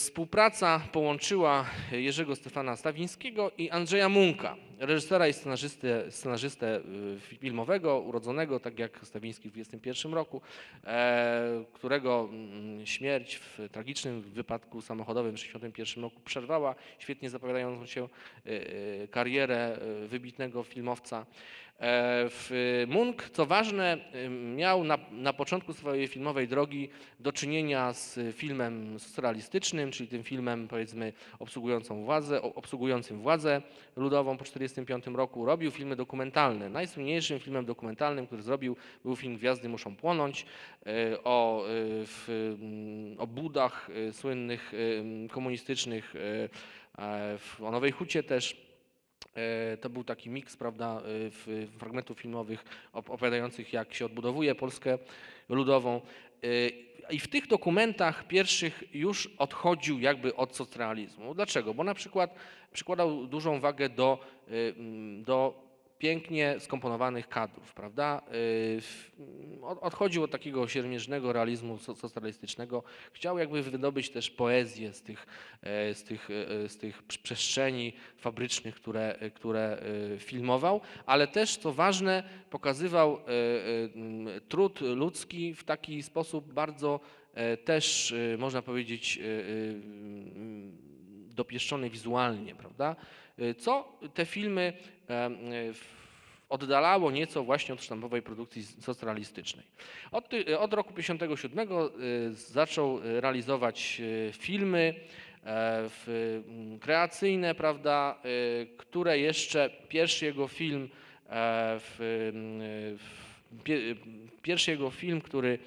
Współpraca połączyła Jerzego Stefana Stawińskiego i Andrzeja Munka, reżysera i scenarzystę, scenarzystę filmowego, urodzonego tak jak Stawiński w 21 roku, e, którego mm, śmierć w tragicznym wypadku samochodowym w 61 roku przerwała świetnie zapowiadającą się y, y, karierę y, wybitnego filmowca. E, Munk, co ważne, miał na, na początku swojej filmowej drogi do czynienia z filmem czyli tym filmem powiedzmy obsługującą władzę, obsługującym władzę ludową po 1945 roku. Robił filmy dokumentalne. Najsłynniejszym filmem dokumentalnym, który zrobił, był film Gwiazdy muszą płonąć y, o, y, w, mm, o budach y, słynnych y, komunistycznych, e, w- o Nowej Hucie też. E, To był taki miks, prawda, e, w- fragmentów filmowych op- opowiadających, jak się odbudowuje Polskę ludową. E, I w tych dokumentach pierwszych już odchodził jakby od socrealizmu. Dlaczego? Bo na przykład przykładał dużą wagę do, do pięknie skomponowanych kadrów, prawda? E, od- Odchodził od takiego siermierznego realizmu so- socrealistycznego. Chciał jakby wydobyć też poezję z tych, e, z tych, e, z tych prz- przestrzeni fabrycznych, które, które e, filmował, ale też, co ważne, pokazywał e, e, trud ludzki w taki sposób bardzo e, też, e, można powiedzieć, e, e, dopieszczony wizualnie, prawda? E, Co te filmy w- oddalało nieco właśnie od sztampowej produkcji socrealistycznej. Od, ty- od roku 1957 zaczął realizować filmy e, w, m, kreacyjne, prawda, które jeszcze pierwszy jego film, e, w, m, w, pie- pierwszy jego film, który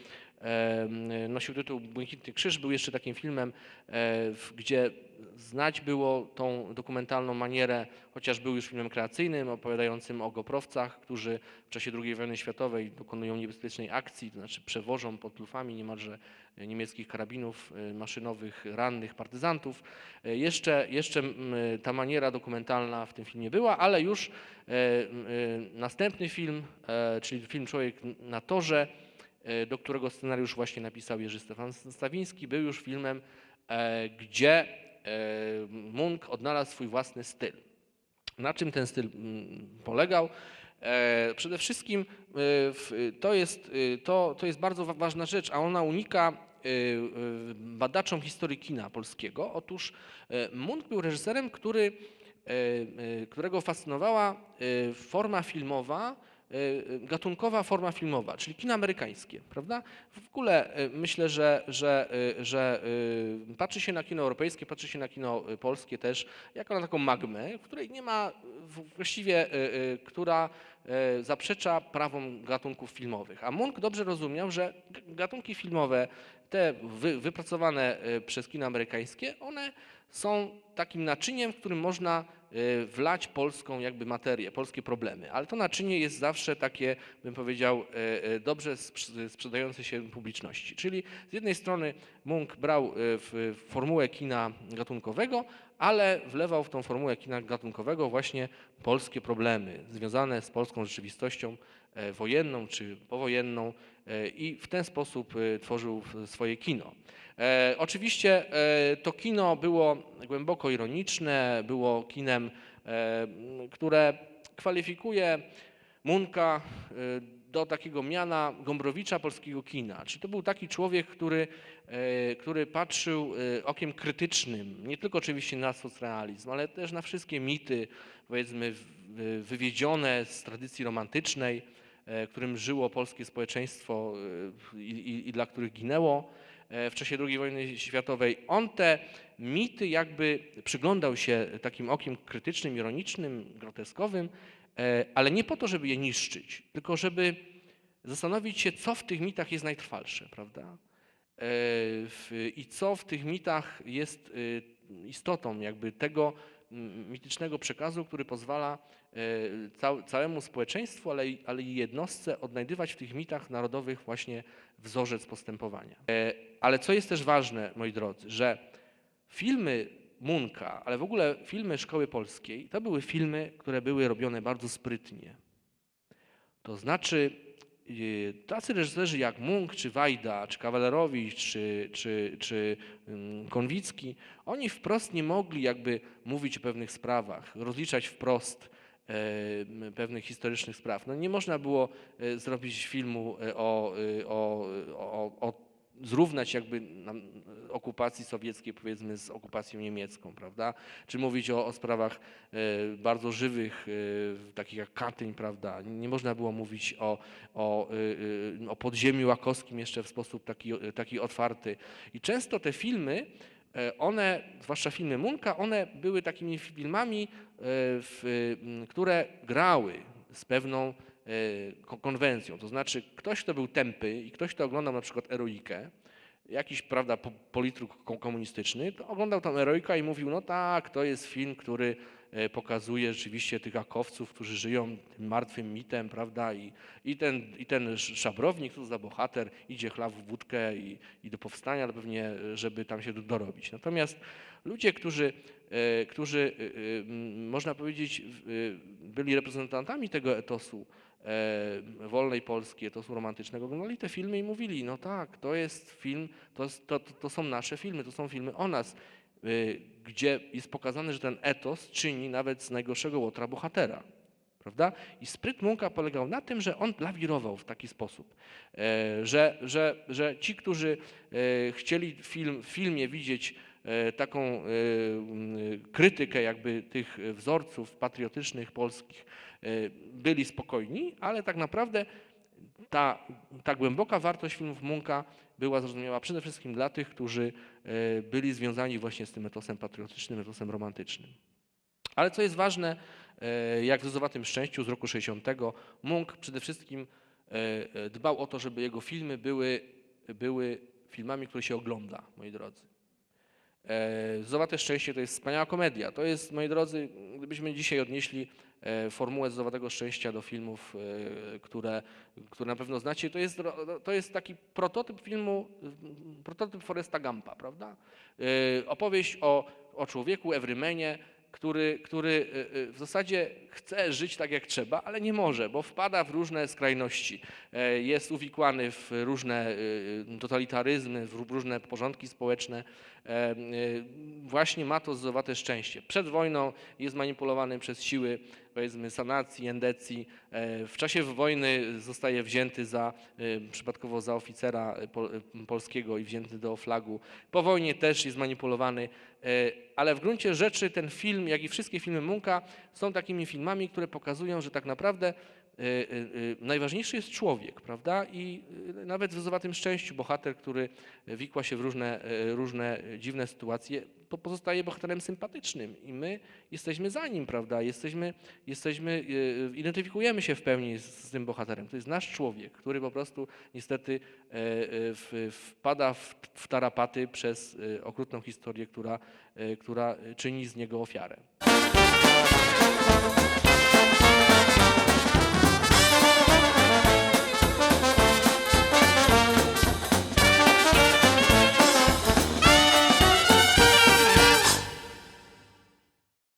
nosił tytuł Błękitny Krzyż, był jeszcze takim filmem, e, gdzie znać było tą dokumentalną manierę, chociaż był już filmem kreacyjnym, opowiadającym o goprowcach, którzy w czasie II wojny światowej dokonują niebezpiecznej akcji, to znaczy przewożą pod lufami niemalże niemieckich karabinów e, maszynowych rannych partyzantów. E, Jeszcze, jeszcze ta maniera dokumentalna w tym filmie była, ale już e, następny film, czyli film Człowiek na torze, do którego scenariusz właśnie napisał Jerzy Stefan Stawiński, był już filmem, gdzie Munk odnalazł swój własny styl. Na czym ten styl mm, polegał? E, Przede wszystkim e, to jest, e, to, to jest bardzo wa- ważna rzecz, a ona unika e, e, badaczom historii kina polskiego. Otóż e, Munk był reżyserem, który, e, e, którego fascynowała e, forma filmowa, e, gatunkowa forma filmowa, czyli kino amerykańskie, prawda? W ogóle e, myślę, że, że, że patrzy się na kino europejskie, patrzy się na kino polskie też jako na taką magmę, w której nie ma właściwie, która zaprzecza prawom gatunków filmowych. A Munk dobrze rozumiał, że gatunki filmowe, te wy, wypracowane przez kino amerykańskie, one są takim naczyniem, w którym można wlać polską jakby materię, polskie problemy. Ale to naczynie jest zawsze takie, bym powiedział, e, e, dobrze sprz- sprzedające się publiczności. Czyli z jednej strony Munk brał w formułę kina gatunkowego, ale wlewał w tą formułę kina gatunkowego właśnie polskie problemy związane z polską rzeczywistością e, wojenną czy powojenną e, i w ten sposób e, tworzył swoje kino. Oczywiście to kino było głęboko ironiczne, było kinem, które kwalifikuje Munka do takiego miana Gombrowicza polskiego kina. Czyli to był taki człowiek, który, e, który patrzył e, okiem krytycznym, nie tylko oczywiście na socrealizm, ale też na wszystkie mity, powiedzmy, wywiedzione z tradycji romantycznej, e, którym żyło polskie społeczeństwo i, i, i dla których ginęło w czasie II wojny światowej. On te mity jakby przyglądał się takim okiem krytycznym, ironicznym, groteskowym, ale nie po to, żeby je niszczyć, tylko żeby zastanowić się, co w tych mitach jest najtrwalsze, prawda? E, I co w tych mitach jest y, istotą jakby tego mitycznego przekazu, który pozwala e, cał, całemu społeczeństwu, ale i, ale i jednostce odnajdywać w tych mitach narodowych właśnie wzorzec postępowania. E, Ale co jest też ważne, moi drodzy, że filmy Munka, ale w ogóle filmy Szkoły Polskiej, to były filmy, które były robione bardzo sprytnie. To znaczy y, tacy reżyserzy jak Munk, czy Wajda, czy Kawalerowicz, czy, czy, czy ym, Konwicki, oni wprost nie mogli jakby mówić o pewnych sprawach, rozliczać wprost e, pewnych historycznych spraw. No nie można było e, zrobić filmu e, o, o, o, o zrównać jakby nam- okupacji sowieckiej powiedzmy z okupacją niemiecką, prawda? Czy mówić o, o sprawach e, bardzo żywych, e, takich jak Katyń, prawda? Nie można było mówić o, o, e, e, o podziemiu łakowskim jeszcze w sposób taki, taki otwarty. I często te filmy, e, one, zwłaszcza filmy Munka, one były takimi filmami, e, w, które grały z pewną e, konwencją. To znaczy ktoś, kto był tępy i ktoś, kto oglądał na przykład Eroikę, jakiś, prawda, po- politruk ko- komunistyczny, to oglądał tam Eroikę i mówił, no tak, to jest film, który e, pokazuje rzeczywiście tych akowców, którzy żyją tym martwym mitem, prawda, i, i, ten, i ten sz- szabrownik, co za bohater, idzie chlaw w wódkę i, i do powstania, ale pewnie, e, żeby tam się do- dorobić. Natomiast ludzie, którzy, e, którzy można powiedzieć, byli reprezentantami tego etosu, wolnej Polski, etosu romantycznego, oglądali te filmy i mówili, no tak, to jest film, to, to, to, są nasze filmy, to są filmy o nas, y, gdzie jest pokazane, że ten etos czyni nawet z najgorszego łotra bohatera. Prawda? I spryt Munka polegał na tym, że on lawirował w taki sposób, e, że, że, że ci, którzy e, chcieli film, w filmie widzieć e, taką e, krytykę jakby tych wzorców patriotycznych polskich, e, byli spokojni, ale tak naprawdę ta, ta głęboka wartość filmów Munka była zrozumiała przede wszystkim dla tych, którzy e, byli związani właśnie z tym etosem patriotycznym, etosem romantycznym. Ale co jest ważne, e, jak w Zezowatym Szczęściu z roku 60, Munk przede wszystkim e, e, dbał o to, żeby jego filmy były, były filmami, które się ogląda, moi drodzy. E, Zezowate Szczęście to jest wspaniała komedia. To jest, moi drodzy, gdybyśmy dzisiaj odnieśli e, formułę Zezowatego Szczęścia do filmów, e, które, które na pewno znacie, to jest, to jest taki prototyp filmu, prototyp Foresta Gampa, prawda? Opowieść o, o człowieku, Everymanie, który, który y, y, w zasadzie chce żyć tak jak trzeba, ale nie może, bo wpada w różne skrajności. E, Jest uwikłany w różne totalitaryzmy, w różne porządki społeczne. E, Właśnie ma to zowate szczęście. Przed wojną jest manipulowany przez siły, powiedzmy, sanacji, endecji. E, W czasie wojny zostaje wzięty za, y, przypadkowo za oficera y, polskiego i wzięty do flagu. Po wojnie też jest manipulowany, e, ale w gruncie rzeczy ten film, jak i wszystkie filmy Munka są takimi filmami, które pokazują, że tak naprawdę e, e, e, najważniejszy jest człowiek, prawda? I nawet w Zezowatym Szczęściu bohater, który wikła się w różne, różne dziwne sytuacje, po- pozostaje bohaterem sympatycznym i my jesteśmy za nim, prawda? Jesteśmy, jesteśmy, identyfikujemy się w pełni z, tym bohaterem. To jest nasz człowiek, który po prostu niestety e, e, wpada w, w tarapaty przez okrutną historię, która, która czyni z niego ofiarę.